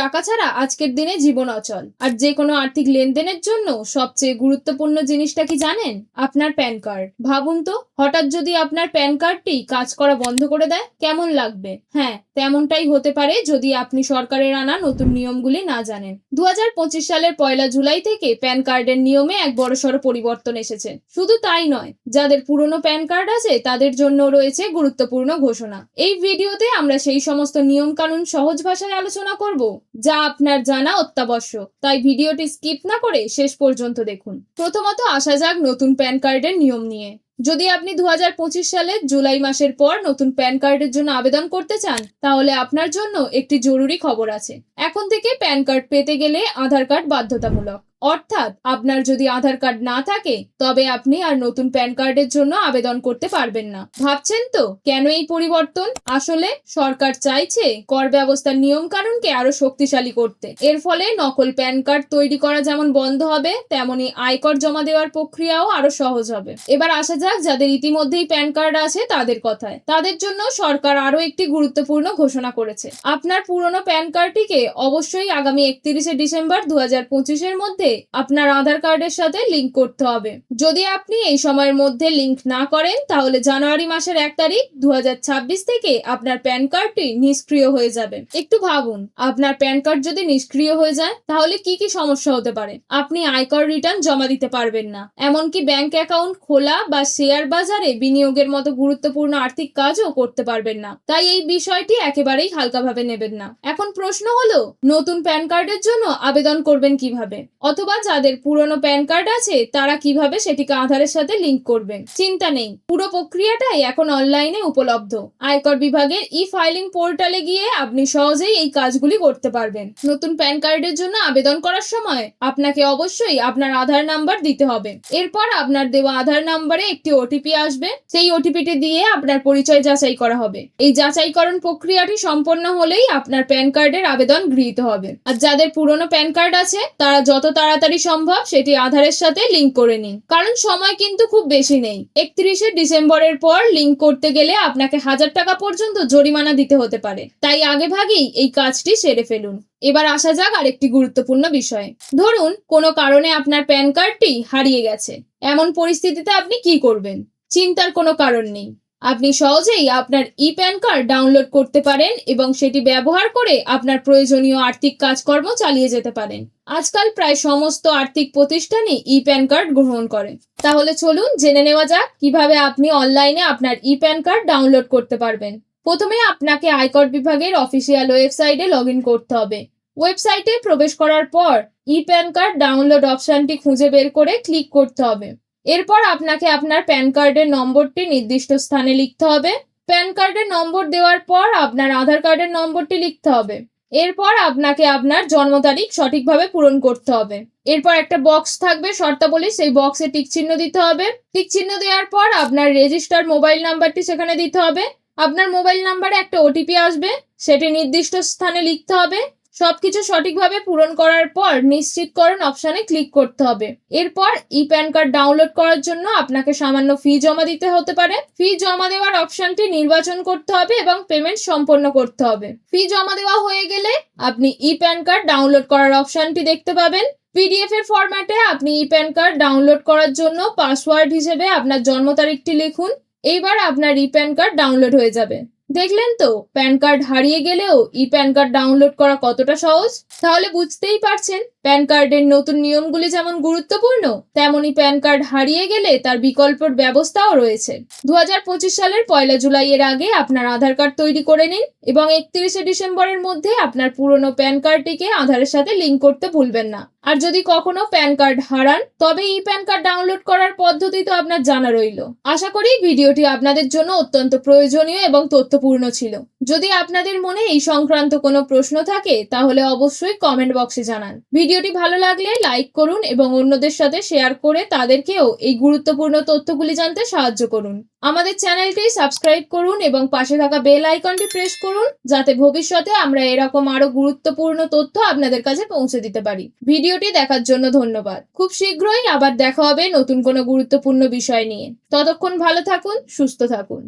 টাকা ছাড়া আজকের দিনে জীবন অচল। আর যে কোনো আর্থিক লেনদেনের জন্য সবচেয়ে গুরুত্বপূর্ণ জিনিসটা কি জানেন? আপনার প্যান কার্ড। ভাবুন তো, হঠাৎ যদি আপনার প্যান কার্ডটি কাজ করা বন্ধ করে দেয়, কেমন লাগবে? হ্যাঁ তেমনটাই হতে পারে যদি আপনি সরকারের আনা নতুন নিয়মগুলি না জানেন। দু হাজার পঁচিশ সালের পয়লা জুলাই থেকে প্যান কার্ডের নিয়মে এক বড়সড় পরিবর্তন এসেছে। শুধু তাই নয়, যাদের পুরনো প্যান কার্ড আছে, তাদের জন্য রয়েছে গুরুত্বপূর্ণ ঘোষণা। এই ভিডিওতে আমরা সেই সমস্ত নিয়ম কানুন সহজ ভাষায় আলোচনা করব। যা আপনার জানা অত্যাবশ্যক। তাই ভিডিওটি স্কিপ না করে শেষ পর্যন্ত দেখুন। প্রথমত আসা যাক নতুন প্যান কার্ডের নিয়ম নিয়ে। যদি আপনি দু হাজার পঁচিশ সালের জুলাই মাসের পর নতুন প্যান কার্ডের জন্য আবেদন করতে চান, তাহলে আপনার জন্য একটি জরুরি খবর আছে। এখন থেকে প্যান কার্ড পেতে গেলে আধার কার্ড বাধ্যতামূলক। অর্থাৎ আপনার যদি আধার কার্ড না থাকে, তবে আপনি আর নতুন প্যান কার্ডের জন্য আবেদন করতে পারবেন না। ভাবছেন তো কেন এই পরিবর্তন? আসলে সরকার চাইছে কর ব্যবস্থার নিয়ম কানুনকে আরও শক্তিশালী করতে। এর ফলে নকল প্যান কার্ড তৈরি করা যেমন বন্ধ হবে, তেমনি আয়কর জমা দেওয়ার প্রক্রিয়াও আরও সহজ হবে। এবার আসা যাক যাদের ইতিমধ্যেই প্যান কার্ড আছে তাদের কথায়। তাদের জন্য সরকার আরও একটি গুরুত্বপূর্ণ ঘোষণা করেছে। আপনার পুরনো প্যান কার্ডটিকে অবশ্যই আগামী একত্রিশে ডিসেম্বর দু হাজার মধ্যে আপনার আধার কার্ডের সাথে লিংক করতে হবে। যদি আপনি এই সময়ের মধ্যে লিংক না করেন, তাহলে জানুয়ারি মাসের এক তারিখ দু থেকে আপনার প্যান কার্ডটি নিষ্ক্রিয় হয়ে যাবে। একটু ভাবুন, আপনার প্যান কার্ড যদি নিষ্ক্রিয় হয়ে যায়, তাহলে কি কি সমস্যা হতে পারে? আপনি আয়কর রিটার্ন জমা দিতে পারবেন না। এমনকি ব্যাংক অ্যাকাউন্ট খোলা বা শেয়ার বাজারে বিনিয়োগের মতো গুরুত্বপূর্ণ আর্থিক কাজও করতে পারবেন না। তাই এই বিষয়টি একেবারেই হালকাভাবে নেবেন না। এখন প্রশ্ন হলো, নতুন প্যান কার্ডের জন্য আবেদন করবেন কীভাবে? অথবা যাদের পুরনো প্যান কার্ড আছে, তারা কীভাবে সেটিকে আধারের সাথে লিংক করবেন চিন্তা নেই। পুরো প্রক্রিয়াটাই এখন অনলাইনে উপলব্ধ। আয়কর বিভাগের ই ফাইলিং পোর্টালে গিয়ে আপনি সহজেই এই কাজগুলি করতে পারবেন। নতুন প্যান কার্ডের জন্য আবেদন করার সময় আপনাকে অবশ্যই আপনার আধার নাম্বার দিতে হবে। এরপর আপনার দেওয়া আধার নাম্বারে একটি ওটিপি আসবে। সেই ওটিপিটি দিয়ে আপনার পরিচয় যাচাই করা হবে। এই যাচাইকরণ প্রক্রিয়াটি সম্পন্ন হলেই আপনার প্যান কার্ডের আবেদন গৃহীত হবে। আর যাদের পুরনো প্যান কার্ড আছে, তারা যত তাড়াতাড়ি সম্ভব, সেটি আধারের সাথে লিংক করে নিন। কারণ সময় কিন্তু খুব বেশি নেই। একত্রিশে ডিসেম্বরের পর লিংক করতে গেলে আপনাকে হাজার টাকা পর্যন্ত জরিমানা দিতে হতে পারে। তাই আগে ভাগেই এই কাজটি সেরে ফেলুন। এবার আসা যাক আরেকটি গুরুত্বপূর্ণ বিষয়। ধরুন, কোনো কারণে আপনার প্যান কার্ডটি হারিয়ে গেছে। এমন পরিস্থিতিতে আপনি কি করবেন? চিন্তার কোনো কারণ নেই। আপনি সহজেই আপনার ই প্যান কার্ড ডাউনলোড করতে পারেন এবং সেটি ব্যবহার করে আপনার প্রয়োজনীয় আর্থিক কাজকর্ম চালিয়ে যেতে পারেন। আজকাল প্রায় সমস্ত আর্থিক প্রতিষ্ঠানই ই প্যান কার্ড গ্রহণ করে। তাহলে চলুন জেনে নেওয়া যাক কীভাবে আপনি অনলাইনে আপনার ই প্যান কার্ড ডাউনলোড করতে পারবেন। প্রথমে আপনাকে আয়কর বিভাগের অফিসিয়াল ওয়েবসাইটে লগ করতে হবে। ওয়েবসাইটে প্রবেশ করার পর ই প্যান কার্ড ডাউনলোড অপশনটি খুঁজে বের করে ক্লিক করতে হবে। এরপর আপনাকে আপনার প্যান কার্ডের নম্বরটি নির্দিষ্ট স্থানে লিখতে হবে। প্যান কার্ডের নম্বর দেওয়ার পর আপনার আধার কার্ডের নম্বরটি লিখতে হবে। এরপর আপনাকে আপনার জন্ম তারিখ সঠিকভাবে পূরণ করতে হবে। এরপর একটা বক্স থাকবে শর্তাবলী, সেই বক্সে টিক চিহ্ন দিতে হবে। টিক চিহ্ন দেওয়ার পর আপনার রেজিস্টার মোবাইল নাম্বারটি সেখানে দিতে হবে। আপনার মোবাইল নাম্বারে একটা ওটিপি আসবে, সেটি নির্দিষ্ট স্থানে লিখতে হবে। সবকিছু সঠিকভাবে পূরণ করার পর নিশ্চিতকরণ অপশানে ক্লিক করতে হবে। এরপর ই প্যান কার্ড ডাউনলোড করার জন্য আপনাকে সামান্য ফি জমা দিতে হতে পারে। ফি জমা দেওয়ার অপশনটি নির্বাচন করতে হবে এবং পেমেন্ট সম্পন্ন করতে হবে। ফি জমা দেওয়া হয়ে গেলে আপনি ই প্যান কার্ড ডাউনলোড করার অপশনটি দেখতে পাবেন। পিডিএফ এর ফরম্যাটে আপনি ই প্যান কার্ড ডাউনলোড করার জন্য পাসওয়ার্ড হিসেবে আপনার জন্ম তারিখটি লিখুন। এইবার আপনার ই প্যান কার্ড ডাউনলোড হয়ে যাবে। দেখলেন তো? প্যান কার্ড হারিয়ে গেলেও ই প্যান কার্ড ডাউনলোড করা কতটা সহজ? তাহলে বুঝতেই পারছেন, প্যান কার্ডের নতুন নিয়মগুলি যেমন গুরুত্বপূর্ণ, তেমনই প্যান কার্ড হারিয়ে গেলে তার বিকল্পর ব্যবস্থাও রয়েছে। দু হাজার পঁচিশ সালের পয়লা জুলাই এর আগে আপনার আধার কার্ড তৈরি করে নিন এবং একত্রিশে ডিসেম্বরের মধ্যে আপনার পুরনো প্যান কার্ডটিকে আধারের সাথে লিঙ্ক করতে ভুলবেন না। আর যদি কখনো প্যান কার্ড হারান, তবে ই প্যান কার্ড ডাউনলোড করার পদ্ধতি তো আপনার জানা রইল। আশা করি ভিডিওটি আপনাদের জন্য অত্যন্ত প্রয়োজনীয় এবং তথ্যপূর্ণ ছিল। যদি আপনাদের মনে এই সংক্রান্ত কোনো প্রশ্ন থাকে, তাহলে অবশ্যই কমেন্ট বক্সে জানান। ভিডিওটি ভালো লাগলে লাইক করুন এবং অন্যদের সাথে শেয়ার করে তাদেরকেও এই গুরুত্বপূর্ণ তথ্যগুলি জানতে সাহায্য করুন। আমাদের চ্যানেলটি সাবস্ক্রাইব করুন এবং পাশে থাকা বেল আইকনটি প্রেস করুন, যাতে ভবিষ্যতে আমরা এরকম আরও গুরুত্বপূর্ণ তথ্য আপনাদের কাছে পৌঁছে দিতে পারি। ভিডিওটি দেখার জন্য ধন্যবাদ। খুব শীঘ্রই আবার দেখা হবে নতুন কোনো গুরুত্বপূর্ণ বিষয় নিয়ে। ততক্ষণ ভালো থাকুন, সুস্থ থাকুন।